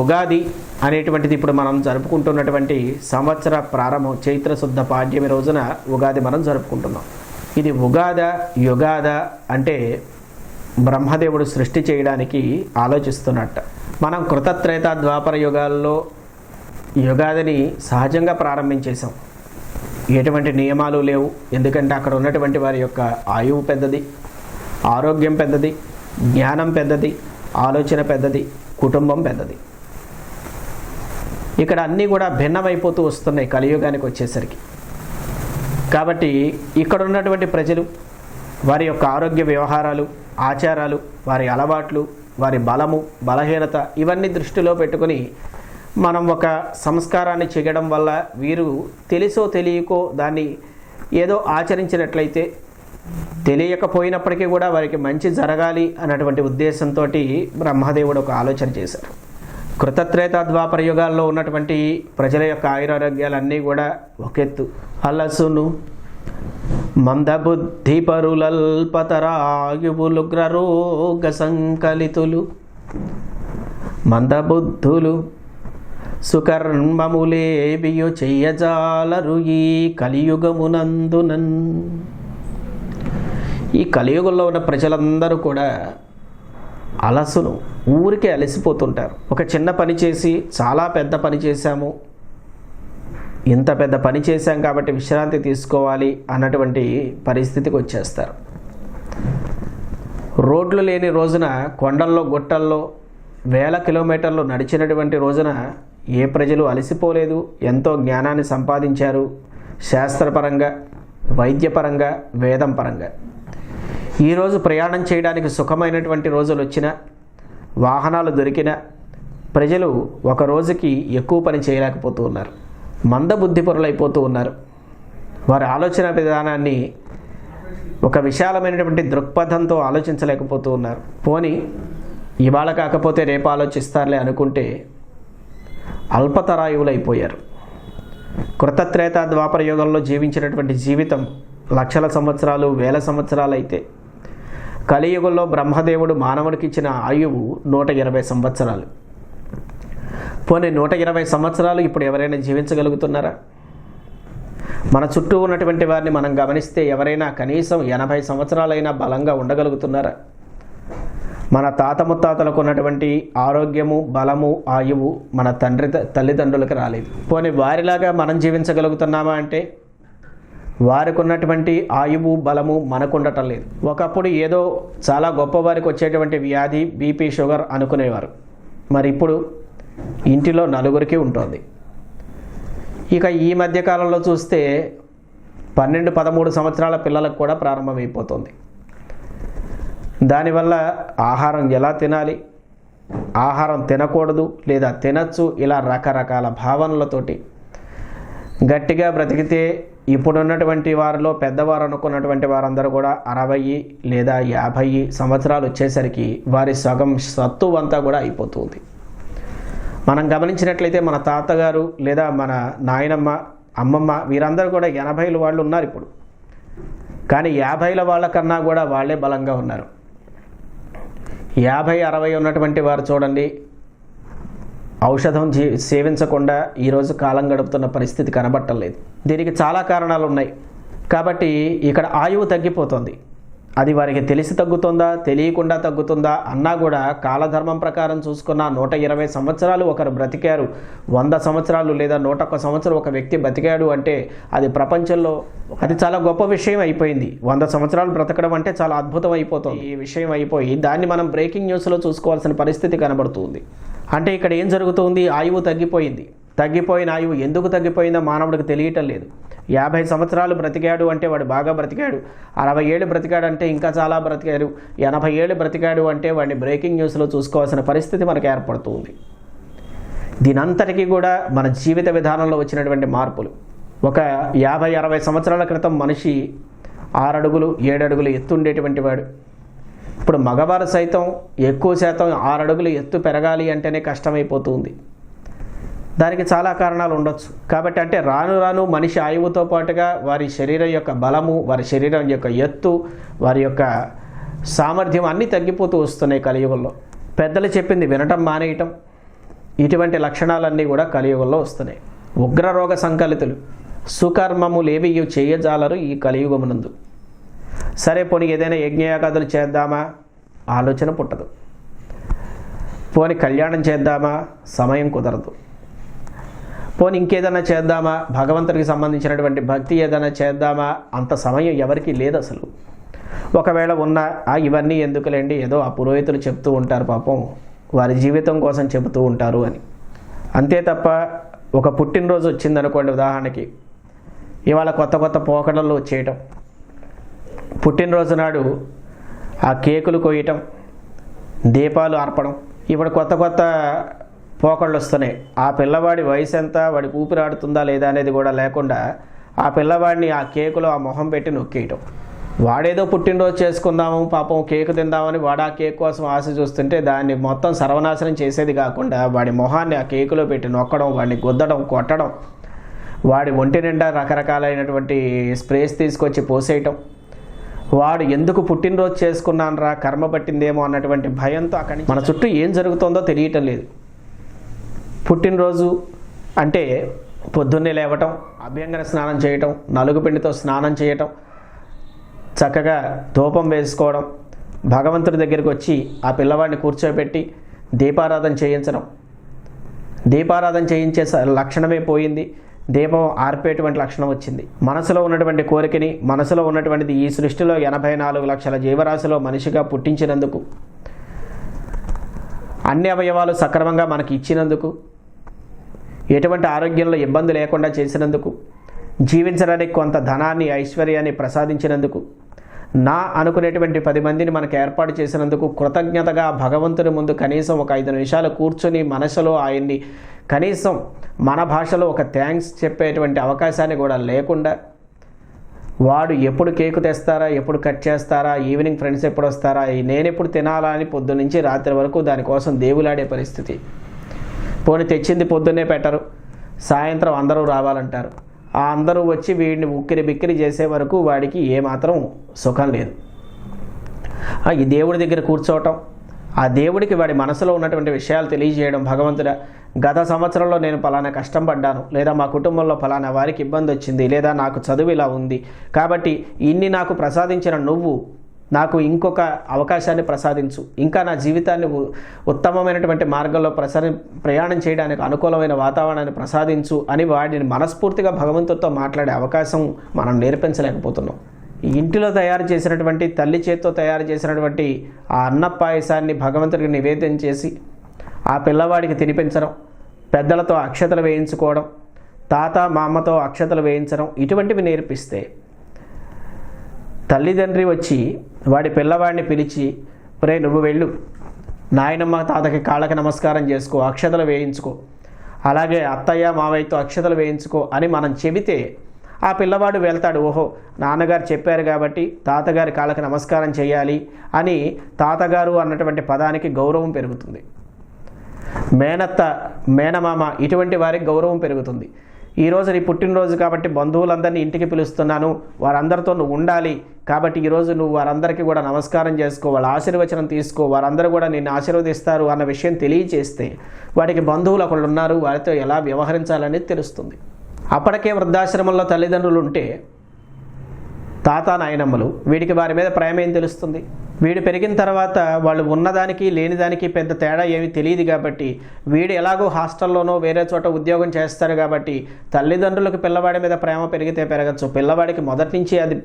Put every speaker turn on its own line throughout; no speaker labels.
ఉగాది అనేటువంటిది ఇప్పుడు మనం జరుపుకుంటున్నటువంటి సంవత్సర ప్రారంభం చైత్ర శుద్ధ పాడ్యమి రోజున ఉగాది మనం జరుపుకుంటున్నాం. ఇది ఉగాద యుగాద అంటే బ్రహ్మదేవుడు సృష్టి చేయడానికి ఆలోచిస్తున్నట్ట. మనం కృతత్రేత ద్వాపర యుగాల్లో యుగాదిని సహజంగా ప్రారంభించేశాం. ఎటువంటి నియమాలు లేవు. ఎందుకంటే అక్కడ ఉన్నటువంటి వారి యొక్క ఆయువు పెద్దది ఆరోగ్యం పెద్దది జ్ఞానం పెద్దది ఆలోచన పెద్దది కుటుంబం పెద్దది. ఇక్కడ అన్నీ కూడా భిన్నమైపోతూ వస్తున్నాయి కలియుగానికి వచ్చేసరికి. కాబట్టి ఇక్కడ ఉన్నటువంటి ప్రజలు వారి యొక్క ఆరోగ్య వ్యవహారాలు ఆచారాలు వారి అలవాట్లు వారి బలము బలహీనత ఇవన్నీ దృష్టిలో పెట్టుకొని మనం ఒక సంస్కారాన్ని చేయడం వల్ల వీరు తెలుసో తెలియకో దాన్ని ఏదో ఆచరించినట్లయితే తెలియకపోయినప్పటికీ కూడా వారికి మంచి జరగాలి అన్నటువంటి ఉద్దేశంతో బ్రహ్మదేవుడు ఒక ఆలోచన చేశారు. కృతత్రేత ద్వాపర యుగాల్లో ఉన్నటువంటి ప్రజల యొక్క ఆయురారోగ్యాలన్నీ కూడా ఒకెత్తు. అలసును మందబుద్ధి పరులల్పతరాయువులుగ్రరోగ సంకలితులు మందబుద్ధులు సుకర్మములేబియు చెయ్యజాలరు ఈ కలియుగమునందునన్. ఈ కలియుగంలో ఉన్న ప్రజలందరూ కూడా అలసును ఊరికే అలసిపోతుంటారు. ఒక చిన్న పని చేసి చాలా పెద్ద పని చేశాము. ఇంత పెద్ద పని చేశాం కాబట్టి విశ్రాంతి తీసుకోవాలి అన్నటువంటి పరిస్థితికి వచ్చేస్తారు. రోడ్లు లేని రోజున కొండల్లో గుట్టల్లో వేల కిలోమీటర్లు నడిచినటువంటి రోజున ఏ ప్రజలు అలసిపోలేదు ఎంతో జ్ఞానాన్ని సంపాదించారు. శాస్త్రపరంగా వైద్యపరంగా వేదం పరంగా ఈరోజు ప్రయాణం చేయడానికి సుఖమైనటువంటి రోజులు వచ్చిన వాహనాలు దొరికిన ప్రజలు ఒక రోజుకి ఎక్కువ పని చేయలేకపోతూ ఉన్నారు. మందబుద్ధిపరులైపోతూ ఉన్నారు. వారి ఆలోచన విధానాన్ని ఒక విశాలమైనటువంటి దృక్పథంతో ఆలోచించలేకపోతూ ఉన్నారు. పోని ఇవాళ కాకపోతే రేపు ఆలోచిస్తారులే అనుకుంటే అల్పతరాయువులు అయిపోయారు కృతత్రేత ద్వాపర యుగంలో జీవించినటువంటి జీవితం లక్షల సంవత్సరాలు వేల సంవత్సరాలు అయితే కలియుగంలో బ్రహ్మదేవుడు మానవునికి ఇచ్చిన ఆయువు నూట ఇరవై సంవత్సరాలు. పోనీ నూట ఇరవై సంవత్సరాలు ఇప్పుడు ఎవరైనా జీవించగలుగుతున్నారా? మన చుట్టూ ఉన్నటువంటి వారిని మనం గమనిస్తే ఎవరైనా కనీసం ఎనభై సంవత్సరాలైనా బలంగా ఉండగలుగుతున్నారా? మన తాత ముత్తాతలకు ఉన్నటువంటి ఆరోగ్యము బలము ఆయువు మన తండ్రి తల్లిదండ్రులకు రాలేదు. పోనీ వారిలాగా మనం జీవించగలుగుతున్నామా అంటే వారికి ఉన్నటువంటి ఆయువు బలము మనకు ఉండటం లేదు ఒకప్పుడు ఏదో చాలా గొప్పవారికి వచ్చేటువంటి వ్యాధి బీపీ షుగర్ అనుకునేవారు. మరి ఇప్పుడు ఇంటిలో నలుగురికి ఉంటుంది. ఇక ఈ మధ్యకాలంలో చూస్తే పన్నెండు పదమూడు సంవత్సరాల పిల్లలకు కూడా ప్రారంభమైపోతుంది. దానివల్ల ఆహారం ఎలా తినాలి? ఆహారం తినకూడదు లేదా తినచ్చు? ఇలా రకరకాల భావనలతోటి గట్టిగా బ్రతికితే ఇప్పుడున్నటువంటి వారిలో పెద్దవారు అనుకున్నటువంటి వారందరూ కూడా అరవై లేదా యాభై సంవత్సరాలు వచ్చేసరికి వారి సగం సత్తు అంతా కూడా అయిపోతుంది. మనం గమనించినట్లయితే మన తాతగారు లేదా మన నాయనమ్మ అమ్మమ్మ వీరందరూ కూడా ఎనభైల వాళ్ళు ఉన్నారు ఇప్పుడు. కానీ యాభైల వాళ్ళకన్నా కూడా వాళ్ళే బలంగా ఉన్నారు. యాభై అరవై ఉన్నటువంటి వారు చూడండి ఔషధం జీ సేవించకుండా ఈరోజు కాలం గడుపుతున్న పరిస్థితి కనబట్టలేదు దీనికి చాలా కారణాలు ఉన్నాయి కాబట్టి ఇక్కడ ఆయువు తగ్గిపోతుంది. అది వారికి తెలిసి తగ్గుతుందా తెలియకుండా తగ్గుతుందా అన్నా కూడా కాలధర్మం ప్రకారం చూసుకున్న నూట ఇరవై సంవత్సరాలు ఒకరు బ్రతికారు. వంద సంవత్సరాలు లేదా నూట ఒక్క సంవత్సరం ఒక వ్యక్తి బ్రతికాడు అంటే అది ప్రపంచంలో అది చాలా గొప్ప విషయం అయిపోయింది. వంద సంవత్సరాలు బ్రతకడం అంటే చాలా అద్భుతం అయిపోతుంది. ఈ విషయం అయిపోయి దాన్ని మనం బ్రేకింగ్ న్యూస్లో చూసుకోవాల్సిన పరిస్థితి కనబడుతుంది. అంటే ఇక్కడ ఏం జరుగుతుంది? ఆయువు తగ్గిపోయింది. తగ్గిపోయిన ఆయువు ఎందుకు తగ్గిపోయిందో మానవుడికి తెలియటం లేదు. యాభై సంవత్సరాలు బ్రతికాడు అంటే వాడు బాగా బ్రతికాడు. అరవై ఏళ్ళు బ్రతికాడు అంటే ఇంకా చాలా బ్రతికాడు. ఎనభై ఏళ్ళు బ్రతికాడు అంటే వాడిని బ్రేకింగ్ న్యూస్లో చూసుకోవాల్సిన పరిస్థితి మనకు ఏర్పడుతుంది. దీనంతటికీ కూడా మన జీవిత విధానంలో వచ్చినటువంటి మార్పులు. ఒక యాభై అరవై సంవత్సరాల క్రితం మనిషి ఆరడుగులు ఏడడుగులు ఎత్తుండేటువంటి వాడు. ఇప్పుడు మగవారు సైతం ఎక్కువ శాతం ఆరు అడుగులు ఎత్తు పెరగాలి అంటేనే కష్టమైపోతుంది. దానికి చాలా కారణాలు ఉండొచ్చు. కాబట్టి అంటే రాను రాను మనిషి ఆయువుతో పాటుగా వారి శరీరం యొక్క బలము వారి శరీరం యొక్క ఎత్తు వారి యొక్క సామర్థ్యం అన్నీ తగ్గిపోతూ వస్తున్నాయి కలియుగంలో. పెద్దలు చెప్పింది వినటం మానేయటం ఇటువంటి లక్షణాలన్నీ కూడా కలియుగంలో వస్తున్నాయి. ఉగ్రరోగ సంకలితులు సుకర్మములేవి చేయజాలరు ఈ కలియుగమునందు. సరే పోనీ ఏదైనా యజ్ఞయాగాదులు చేద్దామా? ఆలోచన పుట్టదు. పోని కళ్యాణం చేద్దామా? సమయం కుదరదు. పోని ఇంకేదైనా చేద్దామా? భగవంతుడికి సంబంధించినటువంటి భక్తి ఏదైనా చేద్దామా? అంత సమయం ఎవరికి లేదు అసలు. ఒకవేళ ఉన్న ఆ ఇవన్నీ ఎందుకులేండి? ఏదో ఆ పురోహితులు చెప్తూ ఉంటారు పాపం. వారి జీవితం కోసం చెబుతూ ఉంటారు అని. అంతే తప్ప ఒక పుట్టినరోజు వచ్చిందనుకోండి ఉదాహరణకి. ఇవాళ కొత్త కొత్త పోకడలు వచ్చేయటం పుట్టినరోజు నాడు ఆ కేకులు కొయ్యటం దీపాలు అర్పడం ఇప్పుడు కొత్త కొత్త పోకళ్ళు వస్తున్నాయి. ఆ పిల్లవాడి వయసు ఎంత వాడి ఊపిరాడుతుందా లేదా అనేది కూడా లేకుండా ఆ పిల్లవాడిని ఆ కేకులో ఆ మొహం పెట్టి నొక్కేయటం. వాడేదో పుట్టినరోజు చేసుకుందాము పాపం కేకు తిందామని వాడు ఆ కేక్ కోసం ఆశ చూస్తుంటే దాన్ని మొత్తం సర్వనాశనం చేసేది కాకుండా వాడి మొహాన్ని ఆ కేకులో పెట్టి నొక్కడం వాడిని గుద్దడం కొట్టడం వాడి ఒంటి నిండా రకరకాలైనటువంటి స్ప్రేస్ తీసుకొచ్చి పోసేయటం వాడు ఎందుకు పుట్టినరోజు చేసుకున్నాను రా కర్మ పట్టిందేమో అన్నటువంటి భయంతో అక్కడి మన చుట్టూ ఏం జరుగుతుందో తెలియటం లేదు. పుట్టినరోజు అంటే పొద్దున్నే లేవటం అభ్యంగన స్నానం చేయటం నలుగు పిండితో స్నానం చేయటం చక్కగా ధూపం వేసుకోవడం భగవంతుడి దగ్గరికి వచ్చి ఆ పిల్లవాడిని కూర్చోబెట్టి దీపారాధన చేయించడం. దీపారాధన చేయించే స- లక్షణమే పోయింది. దీపం ఆర్పేటువంటి లక్షణం వచ్చింది. మనసులో ఉన్నటువంటి కోరికని మనసులో ఉన్నటువంటిది ఈ సృష్టిలో ఎనభై నాలుగు లక్షల జీవరాశిలో మనిషిగా పుట్టించినందుకు అన్ని అవయవాలు సక్రమంగా మనకి ఇచ్చినందుకు ఎటువంటి ఆరోగ్యంలో ఇబ్బంది లేకుండా చేసినందుకు జీవించడానికి కొంత ధనాన్ని ఐశ్వర్యాన్ని ప్రసాదించినందుకు నా అనుకునేటువంటి పది మందిని మనకు ఏర్పాటు చేసినందుకు కృతజ్ఞతగా భగవంతుని ముందు కనీసం ఒక ఐదు నిమిషాలు కూర్చొని మనసులో ఆయన్ని కనీసం మన భాషలో ఒక థ్యాంక్స్ చెప్పేటువంటి అవకాశాన్ని కూడా లేకుండా వాడు ఎప్పుడు కేకు తెస్తారా ఎప్పుడు కట్ చేస్తారా ఈవినింగ్ ఫ్రెండ్స్ ఎప్పుడు వస్తారా నేను ఎప్పుడు తినాలా అని పొద్దునుంచి రాత్రి వరకు దానికోసం దేవులాడే పరిస్థితి. పోనీ తెచ్చింది పొద్దున్నే పెట్టరు సాయంత్రం అందరూ రావాలంటారు. ఆ అందరూ వచ్చి వీడిని ఉక్కిరి బిక్కిరి చేసే వరకు వాడికి ఏమాత్రం సుఖం లేదు. ఈ దేవుడి దగ్గర కూర్చోవటం ఆ దేవుడికి వాడి మనసులో ఉన్నటువంటి విషయాలు తెలియజేయడం భగవంతుడ గత సంవత్సరంలో నేను ఫలానా కష్టం పడ్డాను లేదా మా కుటుంబంలో ఫలానా వారికి ఇబ్బంది వచ్చింది లేదా నాకు చదువు ఇలా ఉంది. కాబట్టి ఇన్ని నాకు ప్రసాదించిన నువ్వు నాకు ఇంకొక అవకాశాన్ని ప్రసాదించు. ఇంకా నా జీవితాన్ని ఉత్తమమైనటువంటి మార్గంలో ప్రసారం ప్రయాణం చేయడానికి అనుకూలమైన వాతావరణాన్ని ప్రసాదించు అని వాడిని మనస్ఫూర్తిగా భగవంతుడితో మాట్లాడే అవకాశం మనం నేర్పించలేకపోతున్నాం. ఇంటిలో తయారు చేసినటువంటి తల్లి చేత్తో తయారు చేసినటువంటి ఆ అన్న పాయసాన్ని భగవంతుడికి నివేదన చేసి ఆ పిల్లవాడికి తినిపించడం పెద్దలతో అక్షతలు వేయించుకోవడం తాత మామతో అక్షతలు వేయించడం ఇటువంటివి నేర్పిస్తే తల్లిదండ్రి వచ్చి వాడి పిల్లవాడిని పిలిచి ప్రే నువ్వు వెళ్ళు. నాయనమ్మ తాతకి కాళ్ళకి నమస్కారం చేసుకో అక్షతలు వేయించుకో. అలాగే అత్తయ్య మావయ్యతో అక్షతలు వేయించుకో అని మనం చెబితే ఆ పిల్లవాడు వెళ్తాడు. ఓహో నాన్నగారు చెప్పారు కాబట్టి తాతగారి కాళ్ళకి నమస్కారం చేయాలి అని తాతగారు అన్నటువంటి పదానికి గౌరవం పెరుగుతుంది. మేనత్త మేనమామ ఇటువంటి వారికి గౌరవం పెరుగుతుంది. ఈ నీ పుట్టినరోజు కాబట్టి బంధువులందరినీ ఇంటికి పిలుస్తున్నాను. వారందరితో నువ్వు ఉండాలి. కాబట్టి ఈరోజు నువ్వు వారందరికీ కూడా నమస్కారం చేసుకో వాళ్ళ ఆశీర్వచనం తీసుకో వారందరూ కూడా నిన్ను ఆశీర్వదిస్తారు అన్న విషయం తెలియచేస్తే వాడికి బంధువులు ఒకళ్ళు ఉన్నారు. వారితో ఎలా వ్యవహరించాలనేది తెలుస్తుంది. అప్పటికే వృద్ధాశ్రమంలో తల్లిదండ్రులు ఉంటే తాత నాయనమ్మలు వీడికి వారి మీద ప్రేమ ఏం తెలుస్తుంది? వీడు పెరిగిన తర్వాత వాళ్ళు ఉన్నదానికి లేనిదానికి పెద్ద తేడా ఏమీ తెలియదు కాబట్టి వీడు ఎలాగో హాస్టల్లోనో వేరే చోట ఉద్యోగం చేస్తారు కాబట్టి తల్లిదండ్రులకు పిల్లవాడి మీద ప్రేమ పెరిగితే పెరగచ్చు. పిల్లవాడికి మొదటి నుంచి అది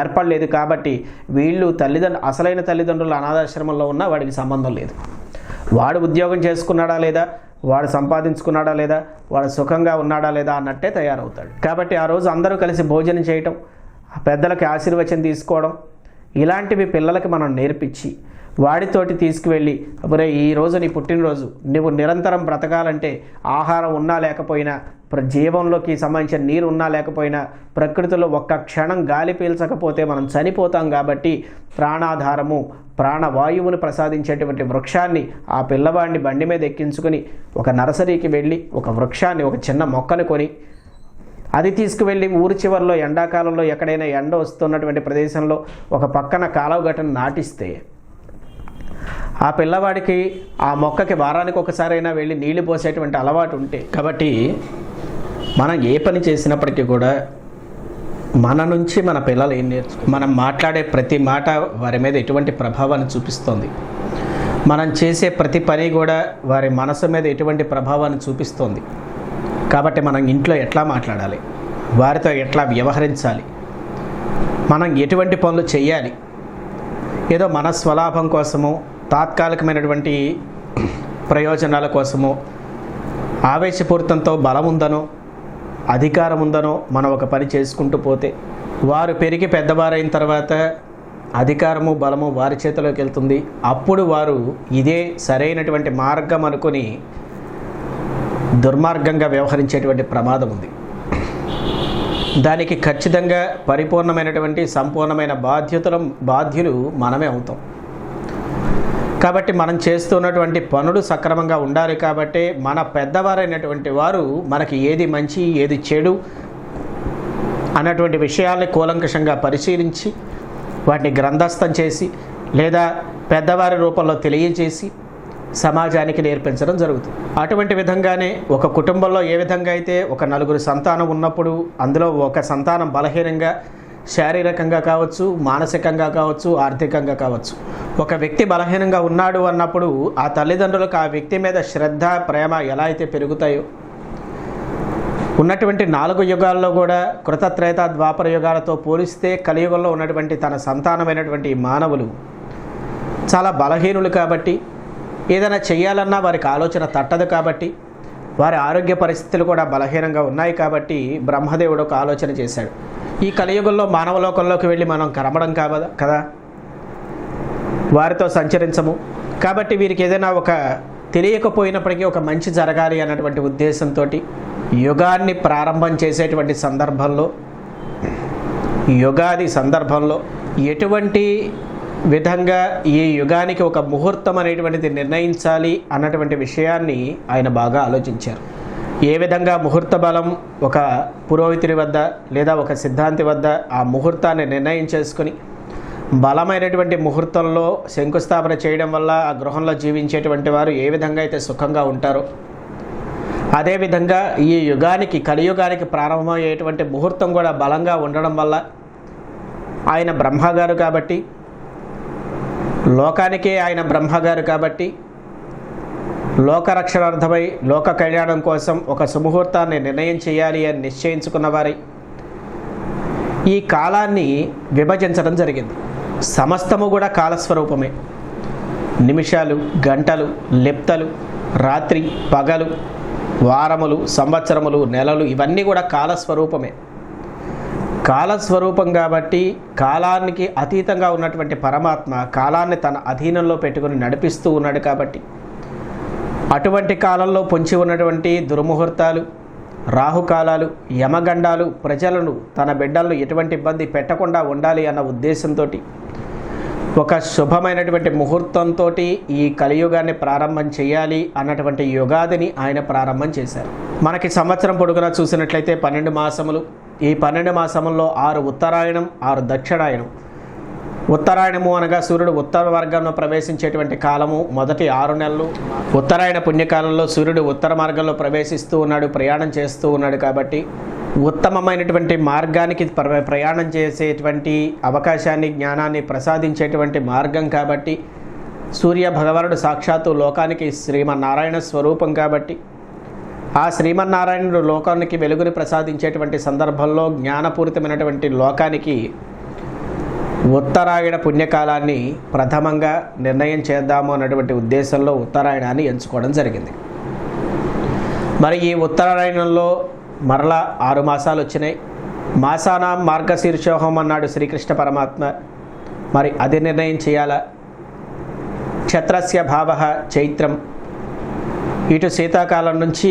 ఏర్పడలేదు కాబట్టి వీళ్ళు తల్లిదండ్రులు అసలైన తల్లిదండ్రులు అనాథాశ్రమంలో ఉన్నా వాడికి సంబంధం లేదు. వాడు ఉద్యోగం చేసుకున్నాడా లేదా? వాడు సంపాదించుకున్నాడా లేదా? వాడు సుఖంగా ఉన్నాడా లేదా? అన్నట్టే తయారవుతాడు. కాబట్టి ఆ రోజు అందరూ కలిసి భోజనం చేయటం పెద్దలకి ఆశీర్వచనం తీసుకోవడం ఇలాంటివి పిల్లలకి మనం నేర్పించి వాడితోటి తీసుకువెళ్ళి ఒరే ఈ రోజు నీ పుట్టినరోజు నువ్వు నిరంతరం బ్రతకాలంటే ఆహారం ఉన్నా లేకపోయినా ప్ర- జీవంలోకి సంబంధించిన నీరు ఉన్నా లేకపోయినా ప్రకృతిలో ఒక్క క్షణం గాలి పీల్చకపోతే మనం చనిపోతాం కాబట్టి ప్రాణాధారము ప్రాణవాయువును ప్రసాదించేటువంటి వృక్షాన్ని ఆ పిల్లవాడిని బండి మీద ఎక్కించుకొని ఒక నర్సరీకి వెళ్ళి ఒక వృక్షాన్ని ఒక చిన్న మొక్కను కొని అది తీసుకువెళ్ళి ఊరి చివరిలో ఎండాకాలంలో ఎక్కడైనా ఎండ వస్తున్నటువంటి ప్రదేశంలో ఒక పక్కన కాలువ గట్టను నాటిస్తే ఆ పిల్లవాడికి ఆ మొక్కకి వారానికి ఒకసారైనా వెళ్ళి నీళ్ళు పోసేటువంటి అలవాటు ఉంటే కాబట్టి మనం ఏ పని చేసినప్పటికీ కూడా మన నుంచి మన పిల్లలు ఏం నేర్చుకో మనం మాట్లాడే ప్రతి మాట వారి మీద ఎటువంటి ప్రభావాన్ని చూపిస్తుంది. మనం చేసే ప్రతి పని కూడా వారి మనసు మీద ఎటువంటి ప్రభావాన్ని చూపిస్తుంది. కాబట్టి మనం ఇంట్లో ఎట్లా మాట్లాడాలి? వారితో ఎట్లా వ్యవహరించాలి? మనం ఎటువంటి పనులు చేయాలి? ఏదో మన స్వలాభం కోసము తాత్కాలికమైనటువంటి ప్రయోజనాల కోసము ఆవేశపూరితంతో బలం ఉందనో అధికారం ఉందనో మనం ఒక పని చేసుకుంటూ పోతే వారు పెరిగి పెద్దవారైన తర్వాత అధికారము బలము వారి చేతిలోకి వెళ్తుంది. అప్పుడు వారు ఇదే సరైనటువంటి మార్గం అనుకుని దుర్మార్గంగా వ్యవహరించేటువంటి ప్రమాదం ఉంది. దానికి ఖచ్చితంగా పరిపూర్ణమైనటువంటి సంపూర్ణమైన బాధ్యతలు బాధ్యులు మనమే అవుతాం. కాబట్టి మనం చేస్తున్నటువంటి పనులు సక్రమంగా ఉండాలి కాబట్టి మన పెద్దవారైనటువంటి వారు మనకి ఏది మంచి ఏది చెడు అన్నటువంటి విషయాల్ని కూలంకషంగా పరిశీలించి వాటిని గ్రంథస్థం చేసి లేదా పెద్దవారి రూపంలో తెలియజేసి సమాజానికి నేర్పించడం జరుగుతుంది. అటువంటి విధంగానే ఒక కుటుంబంలో ఏ విధంగా అయితే ఒక నలుగురు సంతానం ఉన్నప్పుడు అందులో ఒక సంతానం బలహీనంగా శారీరకంగా కావచ్చు మానసికంగా కావచ్చు ఆర్థికంగా కావచ్చు. ఒక వ్యక్తి బలహీనంగా ఉన్నాడు అన్నప్పుడు ఆ తల్లిదండ్రులకు ఆ వ్యక్తి మీద శ్రద్ధ ప్రేమ ఎలా అయితే పెరుగుతాయో ఉన్నటువంటి నాలుగు యుగాల్లో కూడా కృతత్రేత ద్వాపర యుగాలతో పోలిస్తే కలియుగంలో ఉన్నటువంటి తన సంతానమైనటువంటి మానవులు చాలా బలహీనులు కాబట్టి ఏదైనా చేయాలన్నా వారికి ఆలోచన తట్టదు కాబట్టి వారి ఆరోగ్య పరిస్థితులు కూడా బలహీనంగా ఉన్నాయి కాబట్టి బ్రహ్మదేవుడు ఒక ఆలోచన చేశాడు. ఈ కలియుగంలో మానవలోకంలోకి వెళ్ళి మనం కనబడం కావదా కదా? వారితో సంచరించము. కాబట్టి వీరికి ఏదైనా ఒక తెలియకపోయినప్పటికీ ఒక మంచి జరగాలి అన్నటువంటి ఉద్దేశంతో యుగాన్ని ప్రారంభం చేసేటువంటి సందర్భంలో యుగాది సందర్భంలో ఎటువంటి విధంగా ఈ యుగానికి ఒక ముహూర్తం అనేటువంటిది నిర్ణయించాలి అన్నటువంటి విషయాన్ని ఆయన బాగా ఆలోచించారు. ఏ విధంగా ముహూర్త బలం ఒక పురోహితుడి వద్ద లేదా ఒక సిద్ధాంతి వద్ద ఆ ముహూర్తాన్ని నిర్ణయం చేసుకుని బలమైనటువంటి ముహూర్తంలో శంకుస్థాపన చేయడం వల్ల ఆ గృహంలో జీవించేటువంటి వారు ఏ విధంగా అయితే సుఖంగా ఉంటారో అదేవిధంగా ఈ యుగానికి కలియుగానికి ప్రారంభమయ్యేటువంటి ముహూర్తం కూడా బలంగా ఉండడం వల్ల ఆయన బ్రహ్మగారు కాబట్టి లోకానికే ఆయన బ్రహ్మగారు కాబట్టి లోకరక్షణార్థమై లోక కళ్యాణం కోసం ఒక సుముహూర్తాన్ని నిర్ణయం చేయాలి అని నిశ్చయించుకున్న వారి ఈ కాలాన్ని విభజించడం జరిగింది. సమస్తము కూడా కాలస్వరూపమే. నిమిషాలు గంటలు లిప్తలు రాత్రి పగలు వారములు సంవత్సరములు నెలలు ఇవన్నీ కూడా కాలస్వరూపమే. కాలస్వరూపం కాబట్టి కాలానికి అతీతంగా ఉన్నటువంటి పరమాత్మ కాలాన్ని తన అధీనంలో పెట్టుకుని నడిపిస్తూ ఉన్నాడు కాబట్టి. అటువంటి కాలంలో పొంచి ఉన్నటువంటి దుర్ముహూర్తాలు రాహుకాలాలు యమగండాలు ప్రజలను తన బిడ్డలను ఎటువంటి ఇబ్బంది పెట్టకుండా ఉండాలి అన్న ఉద్దేశంతో ఒక శుభమైనటువంటి ముహూర్తంతో ఈ కలియుగాన్ని ప్రారంభం చేయాలి అన్నటువంటి యుగాదిని ఆయన ప్రారంభం చేశారు. మనకి సంవత్సరం పొడుగునా చూసినట్లయితే పన్నెండు మాసములు. ఈ పన్నెండు మాసముల్లో ఆరు ఉత్తరాయణం ఆరు దక్షిణాయనం ఉత్తరాయణము అనగా సూర్యుడు ఉత్తర వర్గంలో ప్రవేశించేటువంటి కాలము మొదటి ఆరు నెలలు. ఉత్తరాయణ పుణ్యకాలంలో సూర్యుడు ఉత్తర మార్గంలో ప్రవేశిస్తూ ఉన్నాడు ప్రయాణం చేస్తూ ఉన్నాడు కాబట్టి ఉత్తమమైనటువంటి మార్గానికి ప్ర- ప్రయాణం చేసేటువంటి అవకాశాన్ని జ్ఞానాన్ని ప్రసాదించేటువంటి మార్గం కాబట్టి సూర్య భగవానుడు సాక్షాత్తు లోకానికి శ్రీమన్నారాయణ స్వరూపం కాబట్టి ఆ శ్రీమన్నారాయణుడు లోకానికి వెలుగుని ప్రసాదించేటువంటి సందర్భంలో జ్ఞానపూరితమైనటువంటి లోకానికి ఉత్తరాయణ పుణ్యకాలాన్ని ప్రథమంగా నిర్ణయం చేద్దాము అన్నటువంటి ఉద్దేశంలో ఉత్తరాయణాన్ని ఎంచుకోవడం జరిగింది. మరి ఈ ఉత్తరాయణంలో మరలా ఆరు మాసాలు వచ్చినాయి. మాసానాం మార్గశీర్షోహం అన్నాడు శ్రీకృష్ణ పరమాత్మ మరి అది నిర్ణయం చేయాలా? క్షత్రస్య భావ చైత్రం. ఇటు శీతాకాలం నుంచి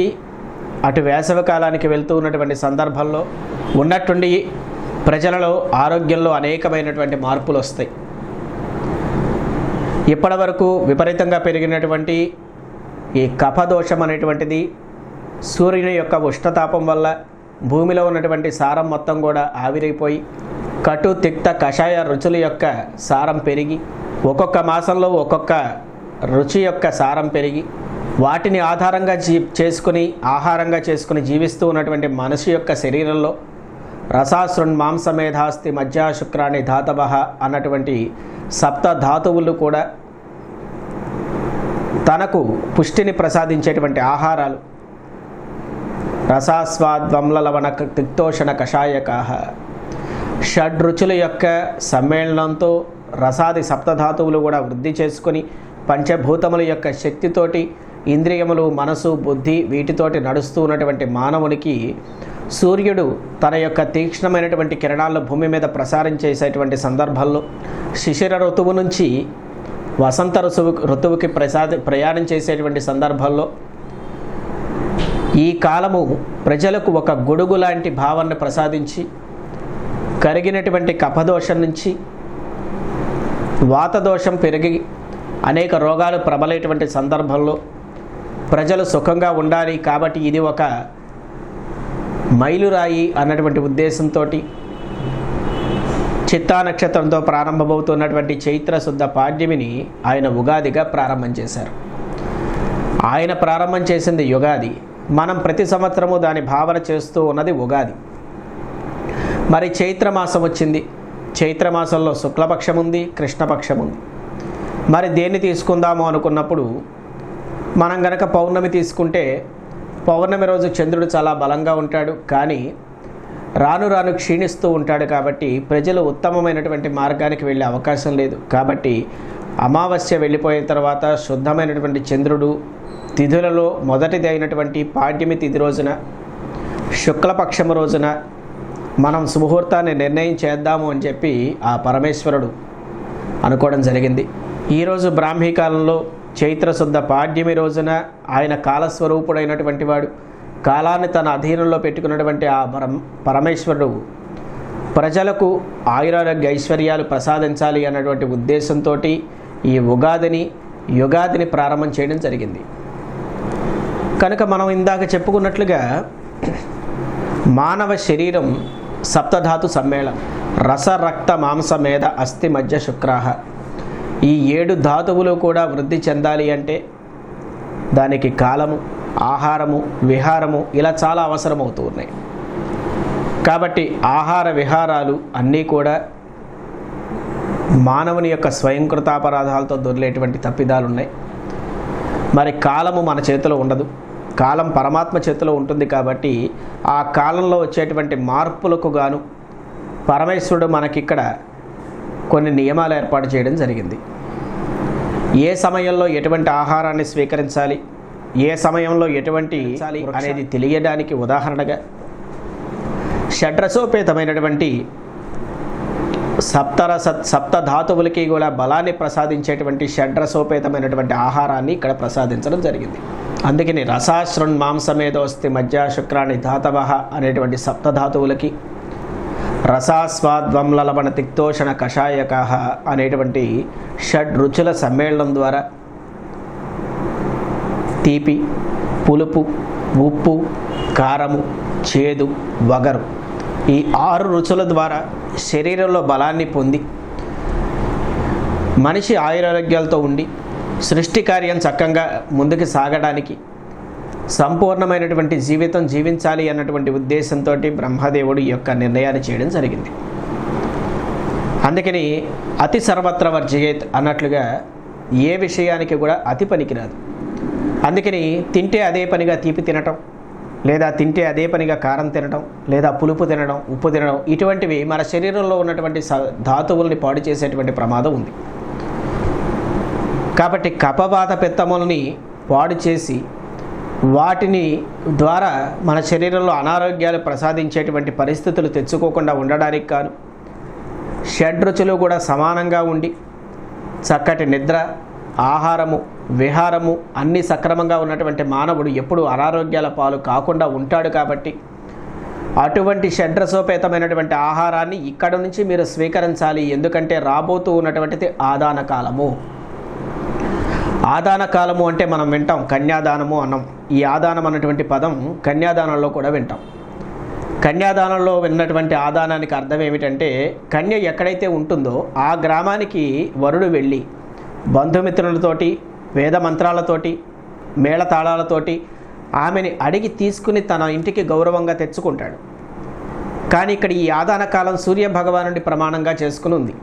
అటు వేసవి కాలానికి వెళ్తూ ఉన్నటువంటి సందర్భంలో ఉన్నట్టుండి ప్రజలలో ఆరోగ్యంలో అనేకమైనటువంటి మార్పులు వస్తాయి. ఇప్పటి వరకు విపరీతంగా పెరిగినటువంటి ఈ కఫదోషం అనేటువంటిది సూర్యుని యొక్క ఉష్ణతాపం వల్ల భూమిలో ఉన్నటువంటి సారం మొత్తం కూడా ఆవిరైపోయి కటు తిక్త కషాయ రుచుల యొక్క సారం పెరిగి ఒక్కొక్క మాసంలో ఒక్కొక్క రుచి యొక్క సారం పెరిగి వాటిని ఆధారంగా జీ చేసుకుని ఆహారంగా చేసుకుని జీవిస్తూ ఉన్నటువంటి మనిషి యొక్క శరీరంలో రసాశృణ్ మాంసమేధాస్తి మధ్య శుక్రాణి ధాతవహ అన్నటువంటి సప్త ధాతువులు కూడా తనకు పుష్టిని ప్రసాదించేటువంటి ఆహారాలు. రసాస్వాద్వంలవణ తిక్తోషణ కషాయకాహ షడ్రుచుల యొక్క సమ్మేళనంతో రసాది సప్తధాతువులు కూడా వృద్ధి చేసుకుని పంచభూతముల యొక్క శక్తితోటి ఇంద్రియములు మనసు బుద్ధి వీటితోటి నడుస్తూ ఉన్నటువంటి మానవునికి సూర్యుడు తన యొక్క తీక్ష్ణమైనటువంటి కిరణాలను భూమి మీద ప్రసారం చేసేటువంటి సందర్భాల్లో శిశిర ఋతువు నుంచి వసంత ఋతువు ఋతువుకి ప్రసాద ప్రయాణం చేసేటువంటి సందర్భాల్లో ఈ కాలము ప్రజలకు ఒక గొడుగు లాంటి భావనను ప్రసాదించి కరిగినటువంటి కఫదోషం నుంచి వాతదోషం పెరిగి అనేక రోగాలు ప్రబలేటువంటి సందర్భంలో ప్రజలు సుఖంగా ఉండాలి కాబట్టి ఇది ఒక మైలురాయి అన్నటువంటి ఉద్దేశంతో చిత్తా నక్షత్రంతో ప్రారంభమవుతున్నటువంటి చైత్ర శుద్ధ పాడ్యమిని ఆయన ఉగాదిగా ప్రారంభం చేశారు. ఆయన ప్రారంభం చేసింది యుగాది. మనం ప్రతి సంవత్సరము దాని భావన చేస్తూ ఉన్నది ఉగాది. మరి చైత్రమాసం వచ్చింది. చైత్రమాసంలో శుక్లపక్షం ఉంది కృష్ణపక్షం ఉంది. మరి దేన్ని తీసుకుందాము అనుకున్నప్పుడు మనం గనక పౌర్ణమి తీసుకుంటే పౌర్ణమి రోజు చంద్రుడు చాలా బలంగా ఉంటాడు. కానీ రాను రాను క్షీణిస్తూ ఉంటాడు కాబట్టి ప్రజలు ఉత్తమమైనటువంటి మార్గానికి వెళ్ళే అవకాశం లేదు. కాబట్టి అమావాస్య వెళ్ళిపోయిన తర్వాత శుద్ధమైనటువంటి చంద్రుడు తిథులలో మొదటిది అయినటువంటి పాడ్యమి తిథి రోజున శుక్లపక్షము రోజున మనం సుముహూర్తాన్ని నిర్ణయం చేద్దాము అని చెప్పి ఆ పరమేశ్వరుడు అనుకోవడం జరిగింది. ఈరోజు బ్రాహ్మీ కాలంలో చైత్రశుద్ధ పాడ్యమి రోజున ఆయన కాలస్వరూపుడైనటువంటి వాడు కాలాన్ని తన అధీనంలో పెట్టుకున్నటువంటి ఆ పరం పరమేశ్వరుడు ప్రజలకు ఆయురారోగ్య ఐశ్వర్యాలు ప్రసాదించాలి అన్నటువంటి ఉద్దేశంతో ఈ ఉగాదిని యుగాదిని ప్రారంభం చేయడం జరిగింది. కనుక మనం ఇందాక చెప్పుకున్నట్లుగా మానవ శరీరం సప్తధాతు సమ్మేళనం. రస రక్త మీద అస్థి మధ్య శుక్రాహ. ఈ ఏడు ధాతువులు కూడా వృద్ధి చెందాలి అంటే దానికి కాలము ఆహారము విహారము ఇలా చాలా అవసరమవుతూ ఉన్నాయి. కాబట్టి ఆహార విహారాలు అన్నీ కూడా మానవుని యొక్క స్వయంకృతాపరాధాలతో దొరిలేటువంటి తప్పిదాలు ఉన్నాయి మరి కాలము మన చేతిలో ఉండదు. కాలం పరమాత్మ చేతిలో ఉంటుంది కాబట్టి ఆ కాలంలో వచ్చేటువంటి మార్పులకు గాను పరమేశ్వరుడు మనకిక్కడ కొన్ని నియమాలు ఏర్పాటు చేయడం జరిగింది. ఏ సమయంలో ఎటువంటి ఆహారాన్ని స్వీకరించాలి? ఏ సమయంలో ఎటువంటి అనేది తెలియడానికి ఉదాహరణగా షడ్రసోపేతమైనటువంటి సప్తరస సప్త ధాతువులకి కూడా బలాన్ని ప్రసాదించేటువంటి షడ్రసోపేతమైనటువంటి ఆహారాన్ని ఇక్కడ ప్రసాదించడం జరిగింది. అందుకని రసాశ్రుణ్ మాంసమేదోస్తి మధ్య శుక్రాణి ధాతవ అనేటువంటి సప్తధాతువులకి రసాస్వాద్వంలవణ తిక్తోషణ కషాయక అనేటువంటి షడ్ రుచుల సమ్మేళనం ద్వారా తీపి పులుపు ఉప్పు కారము చేదు వగరు ఈ ఆరు రుచుల ద్వారా శరీరంలో బలాన్ని పొంది మనిషి ఆయురారోగ్యాలతో ఉండి సృష్టి కార్యం చక్కగా ముందుకు సాగడానికి సంపూర్ణమైనటువంటి జీవితం జీవించాలి అన్నటువంటి ఉద్దేశంతో బ్రహ్మదేవుడు ఈ యొక్క నిర్ణయాన్ని చేయడం జరిగింది. అందుకని అతి సర్వత్ర వర్జయేత్ అన్నట్లుగా ఏ విషయానికి కూడా అతి పనికిరాదు. అందుకని తింటే అదే పనిగా తీపి తినటం లేదా తింటే అదే పనిగా కారం తినడం లేదా పులుపు తినడం ఉప్పు తినడం ఇటువంటివి మన శరీరంలో ఉన్నటువంటి ధాతువుల్ని పాడు చేసేటువంటి ప్రమాదం ఉంది. కాబట్టి కపవాత పెత్తములని పాడు చేసి వాటిని ద్వారా మన శరీరంలో అనారోగ్యాలు ప్రసాదించేటువంటి పరిస్థితులు తెచ్చుకోకుండా ఉండడానికి కాను షడ్రుచులు కూడా సమానంగా ఉండి చక్కటి నిద్ర ఆహారము విహారము అన్నీ సక్రమంగా ఉన్నటువంటి మానవుడు ఎప్పుడు అనారోగ్యాల పాలు కాకుండా ఉంటాడు కాబట్టి అటువంటి షడ్రసోపేతమైనటువంటి ఆహారాన్ని ఇక్కడ నుంచి మీరు స్వీకరించాలి. ఎందుకంటే రాబోతూ ఉన్నటువంటిది ఆదాన కాలము. ఆదాన కాలము అంటే మనం వింటాం కన్యాదానము అన్నాం. ఈ ఆదానం అన్నటువంటి పదం కన్యాదానంలో కూడా వింటాం. కన్యాదానంలో విన్నటువంటి ఆదానానికి అర్థం ఏమిటంటే కన్య ఎక్కడైతే ఉంటుందో ఆ గ్రామానికి వరుడు వెళ్ళి బంధుమిత్రులతోటి వేద మంత్రాలతోటి మేళతాళాలతోటి ఆమెని అడిగి తీసుకుని తన ఇంటికి గౌరవంగా తెచ్చుకుంటాడు. కానీ ఇక్కడ ఈ ఆదాన కాలం సూర్య భగవానుడి ప్రమాణంగా చేసుకుని ఉంది.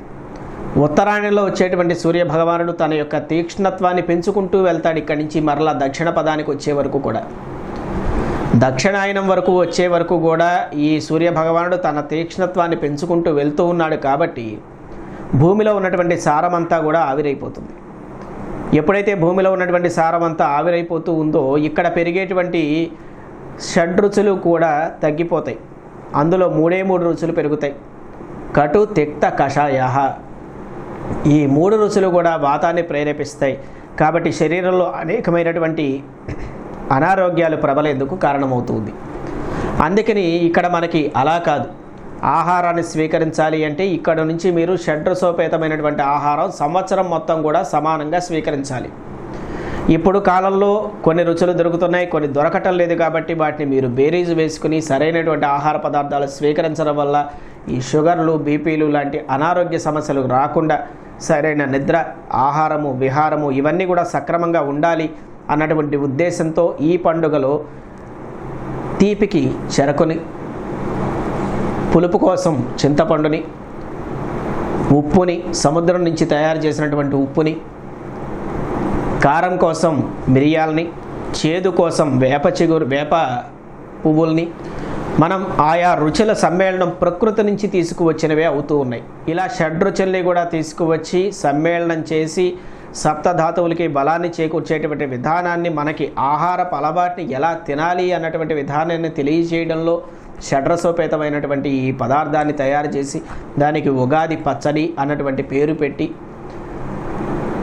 ఉత్తరాయణంలో వచ్చేటువంటి సూర్య భగవానుడు తన యొక్క తీక్ష్ణత్వాన్ని పెంచుకుంటూ వెళ్తాడు ఇక్కడి నుంచి మరలా దక్షిణ పదానికి వచ్చే వరకు కూడా. దక్షిణాయనం వరకు వచ్చే వరకు కూడా ఈ సూర్య భగవానుడు తన తీక్ష్ణత్వాన్ని పెంచుకుంటూ వెళ్తూ ఉన్నాడు కాబట్టి భూమిలో ఉన్నటువంటి సారమంతా కూడా ఆవిరైపోతుంది. ఎప్పుడైతే భూమిలో ఉన్నటువంటి సారమంతా ఆవిరైపోతూ ఉందో ఇక్కడ పెరిగేటువంటి షడ్రుచులు కూడా తగ్గిపోతాయి. అందులో మూడే మూడు రుచులు పెరుగుతాయి. కటు తిక్త కషాయ ఈ మూడు రుచులు కూడా వాతాన్ని ప్రేరేపిస్తాయి. కాబట్టి శరీరంలో అనేకమైనటువంటి అనారోగ్యాలు ప్రబలేందుకు కారణమవుతుంది. అందుకని ఇక్కడ మనకి అలా కాదు. ఆహారాన్ని స్వీకరించాలి అంటే ఇక్కడ నుంచి మీరు షడ్రసోపేతమైనటువంటి ఆహారం సంవత్సరం మొత్తం కూడా సమానంగా స్వీకరించాలి. ఇప్పుడు కాలంలో కొన్ని రుచులు దొరుకుతున్నాయి కొన్ని దొరకటం లేదు కాబట్టి వాటిని మీరు బేరీజు వేసుకుని సరైనటువంటి ఆహార పదార్థాలు స్వీకరించడం వల్ల ఈ షుగర్లు బీపీలు లాంటి అనారోగ్య సమస్యలు రాకుండా సరైన నిద్ర ఆహారము విహారము ఇవన్నీ కూడా సక్రమంగా ఉండాలి అన్నటువంటి ఉద్దేశంతో ఈ పండుగలో తీపికి చెరకుని పులుపు కోసం చింతపండుని ఉప్పుని సముద్రం నుంచి తయారు చేసినటువంటి ఉప్పుని కారం కోసం మిరియాలని చేదు కోసం వేప చిగురు వేప పువ్వుల్ని మనం ఆయా రుచుల సమ్మేళనం ప్రకృతి నుంచి తీసుకువచ్చినవే అవుతూ ఉన్నాయి. ఇలా షడ్రుచుల్ని కూడా తీసుకువచ్చి సమ్మేళనం చేసి సప్తధాతువులకి బలాన్ని చేకూర్చేటువంటి విధానాన్ని మనకి ఆహారపు అలవాటుని ఎలా తినాలి అన్నటువంటి విధానాన్ని తెలియజేయడంలో షడ్రసోపేతమైనటువంటి ఈ పదార్థాన్ని తయారు చేసి దానికి ఉగాది పచ్చడి అన్నటువంటి పేరు పెట్టి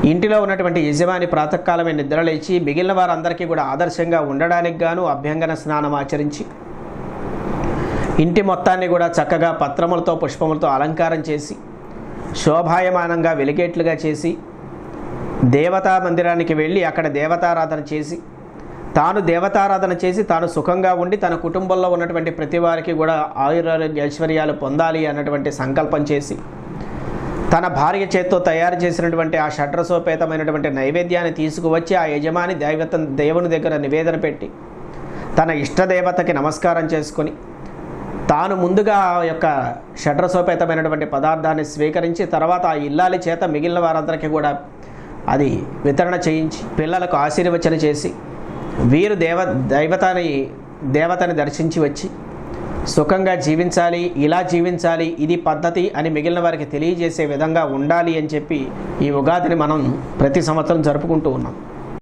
ఇంటిలో ఉన్నటువంటి యజమాని ప్రాతకాలమే నిద్రలేచి మిగిలిన వారందరికీ కూడా ఆదర్శంగా ఉండడానికి గాను అభ్యంగన స్నానం ఆచరించి ఇంటి మొత్తాన్ని కూడా చక్కగా పత్రములతో పుష్పములతో అలంకారం చేసి శోభాయమానంగా వెలిగేట్లుగా చేసి దేవతా మందిరానికి వెళ్ళి అక్కడ దేవతారాధన చేసి తాను దేవతారాధన చేసి తాను సుఖంగా ఉండి తన కుటుంబంలో ఉన్నటువంటి ప్రతి వారికి కూడా ఆయురారోగ్య ఐశ్వర్యాలు పొందాలి అన్నటువంటి సంకల్పం చేసి తన భార్య చేత్తో తయారు చేసినటువంటి ఆ షడ్రసోపేతమైనటువంటి నైవేద్యాన్ని తీసుకువచ్చి ఆ యజమాని దైవత దేవుని దగ్గర నివేదన పెట్టి తన ఇష్టదేవతకి నమస్కారం చేసుకొని తాను ముందుగా ఆ యొక్క షడ్రసోపేతమైనటువంటి పదార్థాన్ని స్వీకరించి తర్వాత ఆ ఇల్లాలి చేత మిగిలిన వారందరికీ కూడా అది వితరణ చేయించి పిల్లలకు ఆశీర్వచన చేసి వీరు దేవ దైవతని దేవతని దర్శించి వచ్చి సుఖంగా జీవించాలి ఇలా జీవించాలి ఇది పద్ధతి అని మిగిలిన వారికి తెలియజేసే విధంగా ఉండాలి అని చెప్పి ఈ ఉగాదిని మనం ప్రతి సంవత్సరం జరుపుకుంటూ ఉన్నాం.